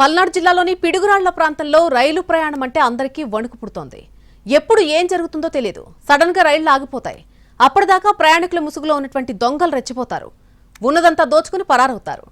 పల్నాడు జిల్లాలోని పిడుగురాళ్ళ ప్రాంతంలో రైలు ప్రయాణం అంటే అందరికీ వణుకు పుడుతోంది. ఎప్పుడు ఏం జరుగుతుందో తెలియదు సడన్గా రైళ్ళు ఆగిపోతాయి. అప్పటిదాకా ప్రయాణికుల ముసుగులో ఉన్నటువంటి దొంగలు రెచ్చిపోతారు. ఉన్నదంతా దోచుకుని పరారవుతారు.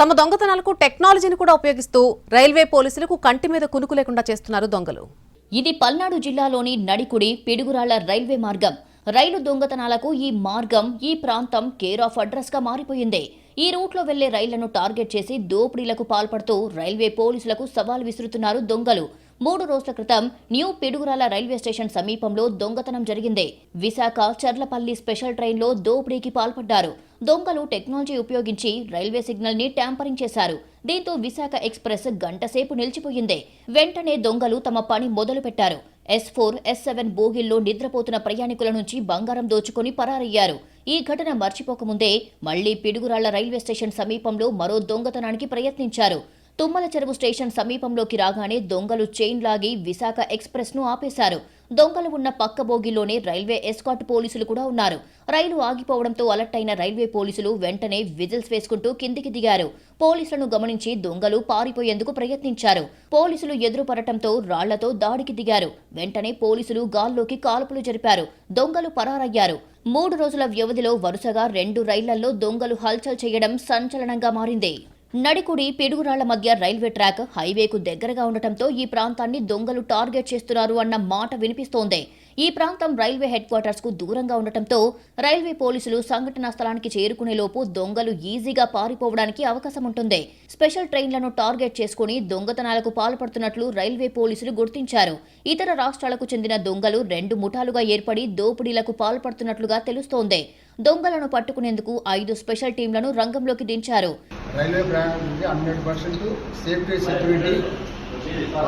తమ దొంగతనాలకు టెక్నాలజీని కూడా ఉపయోగిస్తూ రైల్వే పోలీసులకు కంటి మీద కునుకు లేకుండా చేస్తున్నారు దొంగలు. ఇది పల్నాడు జిల్లాలోని నడికుడి పిడుగురాళ్ళ రైల్వే మార్గం. రైలు దొంగతనాలకు ఈ మార్గం ఈ ప్రాంతం కేర్ ఆఫ్ అడ్రస్గా మారిపోయింది. ఈ రూట్లో వెళ్ళే రైళ్ళను టార్గెట్ చేసి దోపిడీలకు పాల్పడుతూ రైల్వే పోలీసులకు సవాల్ విసురుతున్నారు దొంగలు. మూడు రోజుల క్రితం న్యూ పిడుగురాల రైల్వే స్టేషన్ సమీపంలో దొంగతనం జరిగింది. విశాఖ చర్లపల్లి స్పెషల్ ట్రైన్లో దోపిడీకి పాల్పడ్డారు. దొంగలు టెక్నాలజీ ఉపయోగించి రైల్వే సిగ్నల్ని ట్యాంపరింగ్ చేశారు. దీంతో విశాఖ ఎక్స్ప్రెస్ గంటసేపు నిలిచిపోయింది. వెంటనే దొంగలు తమ పని మొదలుపెట్టారు. ఎస్ ఫోర్ ఎస్ సెవెన్ బోగిల్లో నిద్రపోతున్న ప్రయాణికుల నుంచి బంగారం దోచుకొని పరారయ్యారు. ఈ ఘటన మర్చిపోకముందే మళ్ళీ పిడుగురాళ్ళ రైల్వే స్టేషన్ సమీపంలో మరో దొంగతనానికి ప్రయత్నించారు. తుమ్మల చెరువు స్టేషన్ సమీపంలోకి రాగానే దొంగలు చైన్ లాగి విశాఖ ఎక్స్ప్రెస్ను ఆపేశారు. దొంగలు ఉన్న పక్క బోగిలోనే రైల్వే ఎస్కాట్ పోలీసులు కూడా ఉన్నారు. రైలు ఆగిపోవడంతో అలర్ట్ అయిన రైల్వే పోలీసులు వెంటనే విజిల్స్ వేసుకుంటూ కిందికి దిగారు. పోలీసులను గమనించి దొంగలు పారిపోయేందుకు ప్రయత్నించారు. పోలీసులు ఎదురుపడటంతో రాళ్ళతో దాడికి దిగారు. వెంటనే పోలీసులు గాల్లోకి కాల్పులు జరిపారు. దొంగలు పరారయ్యారు. మూడు రోజుల వ్యవధిలో వరుసగా రెండు రైళ్ళలో దొంగలు హల్చల్ చేయడం సంచలనంగా మారింది. నడికుడి పిడుగురాళ్ళ మధ్య రైల్వే ట్రాక్ హైవేకు దగ్గరగా ఉండటంతో ఈ ప్రాంతాన్ని దొంగలు టార్గెట్ చేస్తున్నారు అన్న మాట వినిపిస్తోంది. ఈ ప్రాంతం రైల్వే హెడ్ క్వార్టర్స్కు దూరంగా ఉండటంతో రైల్వే పోలీసులు సంఘటనా స్థలానికి చేరుకునేలోపు దొంగలు ఈజీగా పారిపోవడానికి అవకాశం ఉంటుంది. స్పెషల్ ట్రైన్లను టార్గెట్ చేసుకుని దొంగతనాలకు పాల్పడుతున్నట్లు రైల్వే పోలీసులు గుర్తించారు. ఇతర రాష్ట్రాలకు చెందిన దొంగలు రెండు ముఠాలుగా ఏర్పడి దోపిడీలకు పాల్పడుతున్నట్లుగా తెలుస్తోంది. దొంగలను పట్టుకునేందుకు ఐదు స్పెషల్ టీంలను రంగంలోకి దించారు. రైల్వే ప్రయాణానికి hundred percent safety security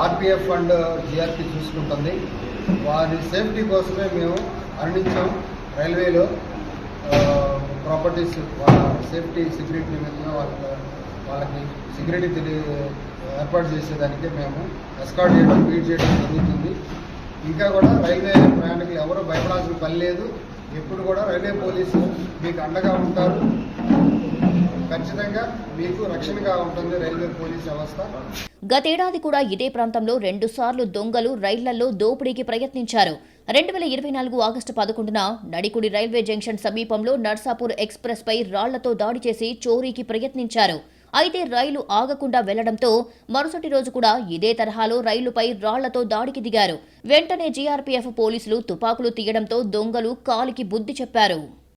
RPF and GRP చూసుకుంటుంది. వారి సేఫ్టీ కోసమే మేము అందించాం రైల్వేలో. ప్రాపర్టీస్ సేఫ్టీ సెక్యూరిటీ నిమిత్తం వాళ్ళకి వాళ్ళకి సెక్యూరిటీ తెలియ ఏర్పాటు చేసేదానికి మేము ఎస్కాట్ చేయడం బీట్ చేయడం జరుగుతుంది. ఇంకా కూడా రైల్వే ప్రయాణికులు ఎవరూ భయపడాల్సిన పని లేదు. ఎప్పుడు కూడా రైల్వే పోలీసు మీకు అండగా ఉంటారు. ఖచ్చితంగా మీకు రక్షణగా ఉంటుంది రైల్వే పోలీస్ వ్యవస్థ. గతేడాది కూడా ఇదే ప్రాంతంలో రెండుసార్లు దొంగలు రైళ్ళలో దోపిడీకి ప్రయత్నించారు. రెండు వేల ఇరవై నాలుగు ఆగస్టు పదకొండున నడికుడి రైల్వే జంక్షన్ సమీపంలో నర్సాపూర్ ఎక్స్ప్రెస్ పై రాళ్ళతో దాడి చేసి చోరీకి ప్రయత్నించారు. అయితే రైలు ఆగకుండా వెళ్ళడంతో మరుసటి రోజు కూడా ఇదే తరహాలో రైలుపై రాళ్ళతో దాడికి దిగారు. వెంటనే జీఆర్పీఎఫ్ పోలీసులు తుపాకులు తీయడంతో దొంగలు కాలికి బుద్ధి చెప్పారు.